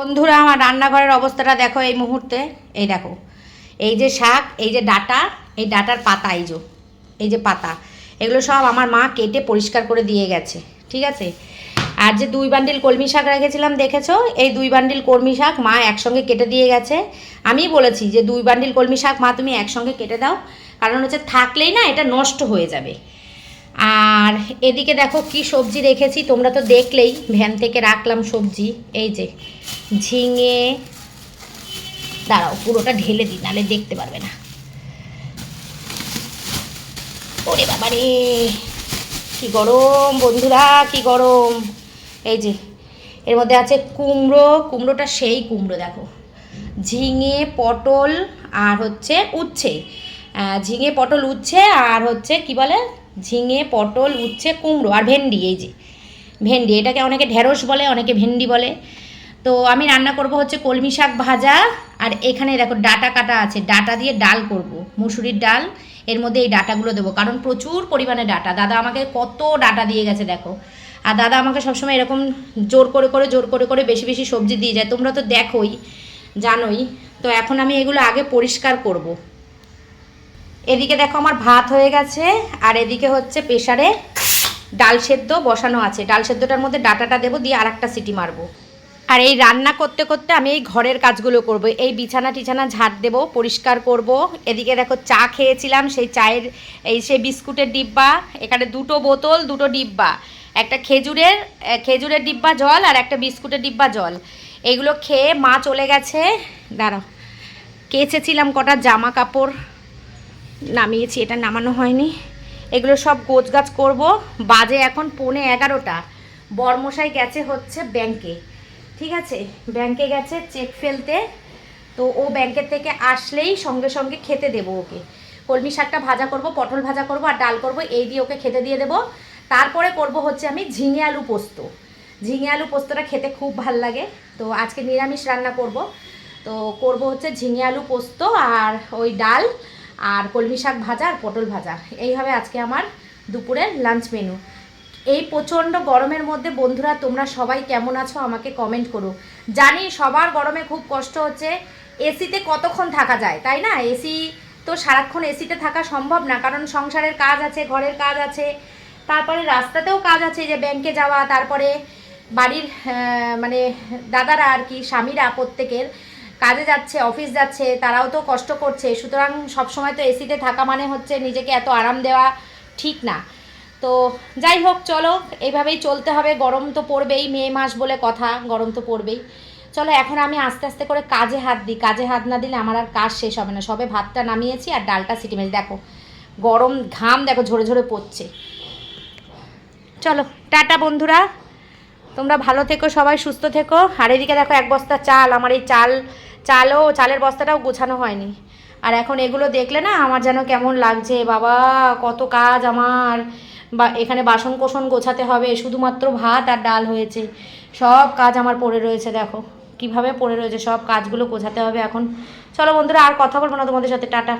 বন্ধুরা, আমার রান্নাঘরের অবস্থাটা দেখো এই মুহূর্তে। এই দেখো, এই যে শাক, এই যে ডাটা, এই ডাটার পাতা, এই যে এই যে পাতা, এগুলো সব আমার মা কেটে পরিষ্কার করে দিয়ে গেছে, ঠিক আছে? আর যে দুই বান্ডিল কলমি শাক রেখেছিলাম, দেখেছ? এই দুই বান্ডিল কলমি শাক মা একসঙ্গে কেটে দিয়ে গেছে। আমি বলেছি যে দুই বান্ডিল কলমি শাক মা তুমি একসঙ্গে কেটে দাও, কারণ হচ্ছে থাকলেই না এটা নষ্ট হয়ে যাবে। আর এদিকে দেখো কি সবজি রেখেছি, তোমরা তো দেখলেই ভ্যান থেকে রাখলাম সবজি, এই যে ঝিঙে, দাঁড়াও পুরোটা ঢেলে দিই নাহলে দেখতে পারবে না। ওরে বাবা রে, কি গরম বন্ধুরা, কি গরম। এই যে, এর মধ্যে আছে কুমড়ো, কুমড়োটা সেই কুমড়ো দেখো। ঝিঙে, পটল আর হচ্ছে উচ্ছে। ঝিঙে, পটল, উচ্ছে আর হচ্ছে কি বলে? ঝিঙে, পটল, উচ্ছে, কুমড়ো আর ভেন্ডি, এই যে। ভেন্ডি, এটাকে অনেকে ঢেঁড়স বলে, অনেকে ভেন্ডি বলে। তো আমি রান্না করব হচ্ছে কলমি শাক ভাজা আর এখানে দেখো ডাটা কাটা আছে। ডাটা দিয়ে ডাল করব, মুসুরির ডাল। এর মধ্যে এই ডাটাগুলো দেবো, কারণ প্রচুর পরিমাণে ডাটা। দাদা আমাকে কত ডাটা দিয়ে গেছে, দেখো। আর দাদা আমাকে সবসময় এরকম জোর করে করে, জোর করে করে বেশি বেশি সবজি দিয়ে যায়। তোমরা তো দেখোই, জানোই। তো এখন আমি এগুলো আগে পরিষ্কার করব। এদিকে দেখো আমার ভাত হয়ে গেছে, আর এদিকে হচ্ছে প্রেশারে ডাল সেদ্ধ বসানো আছে। ডাল সেদ্ধটার মধ্যে ডাটাটা দেবো, দিয়ে আর একটা সিটি মারবো। আর এই রান্না করতে করতে আমি এই ঘরের কাজগুলো করব। এই বিছানা টিছানা ঝাড় দেবো, পরিষ্কার করব। এদিকে দেখো চা খেয়েছিলাম, সেই চায়ের, এই সেই বিস্কুটের ডিব্বা, এখানে দুটো বোতল, দুটো ডিব্বা। একটা খেজুরের খেজুরের ডিব্বা জল, আর একটা বিস্কুটের ডিব্বা জল। এইগুলো খেয়ে মা চলে গেছে। দাঁড়াও। কেচেছিলাম কটা জামা কাপড়। নামিয়েছি, এটা নামানো হয়নি। এগুলো সব গোছগাছ করব। বাজে এখন পৌনে এগারোটা। বরমশাই গেছে হচ্ছে ব্যাংকে। ঠিক আছে? ব্যাংকে গেছে চেক ফেলতে। তো ও ব্যাংকের থেকে আসলেই সঙ্গে সঙ্গে খেতে দেবো ওকে। কলমি শাকটা ভাজা করব, পটল ভাজা করব আর ডাল করব, এই দিয়ে ওকে খেতে দিয়ে দেবো। তারপরে করব হচ্ছে আমি ঝিঙে আলু পোস্ত। ঝিঙে আলু পোস্তটা খেতে খুব ভালো লাগে। তো আজকে নিরামিষ রান্না করব। তো করব হচ্ছে ঝিঙে আলু পোস্ত আর ওই ডাল আর কলমি শাক ভাজা আর পটল ভাজা। এইভাবে আজকে আমার দুপুরের লাঞ্চ মেনু এই প্রচণ্ড গরমের মধ্যে বন্ধুরা, তোমরা সবাই কেমন আছো আমাকে কমেন্ট করো। জানি সবার গরমে খুব কষ্ট হচ্ছে। এসিতে কতক্ষণ থাকা যায়, তাই না? এসি তো সারাক্ষণ এসিতে থাকা সম্ভব না, কারণ সংসারের কাজ আছে, ঘরের কাজ আছে। তারপরে রাস্তাতেও কাজ আছে যে ব্যাংকে যাওয়া, তারপরে বাড়ির মানে দাদারা আর কি, স্বামীরা প্রত্যেকের। কাজে যাচ্ছে অফিস যাচ্ছে, তারাও তো কষ্ট করছে। সুতরাং সবসময় তো এসিতে থাকা মানে হচ্ছে নিজেকে এত আরাম দেওয়া ঠিক না। তো যাই হোক, চলো এইভাবেই চলতে হবে। গরম তো পড়বেই, মে মাস বলে কথা, গরম তো পড়বেই। চলো, এখন আমি আস্তে আস্তে করে কাজে হাত দিই। কাজে হাত না দিলে আমার আর কাজ শেষ হবে না। সবে ভাতটা নামিয়েছি আর ডালটা সিটি মেরেছি দেখো, গরম ঘাম, দেখো, ঝরে ঝরে পড়ছে। চলো, টাটা বন্ধুরা। তোমরা ভালো থেকো, সবাই সুস্থ থেকো। আর এদিকে দেখো এক বস্তা চাল, আমার এই চাল, চালও, চালের বস্তাটাও গোছানো হয়নি। আর এখন এগুলো দেখলে না আমার যেন কেমন লাগছে, বাবা, কত কাজ আমার। বা এখানে বাসন কোসন গোছাতে হবে, শুধুমাত্র ভাত আর ডাল হয়েছে। সব কাজ আমার পড়ে রয়েছে, দেখো। কীভাবে পড়ে রয়েছে সব কাজগুলো গোছাতে হবে এখন। চলো বন্ধুরা, আর কথা বলব না তোমাদের সাথে, টাটা।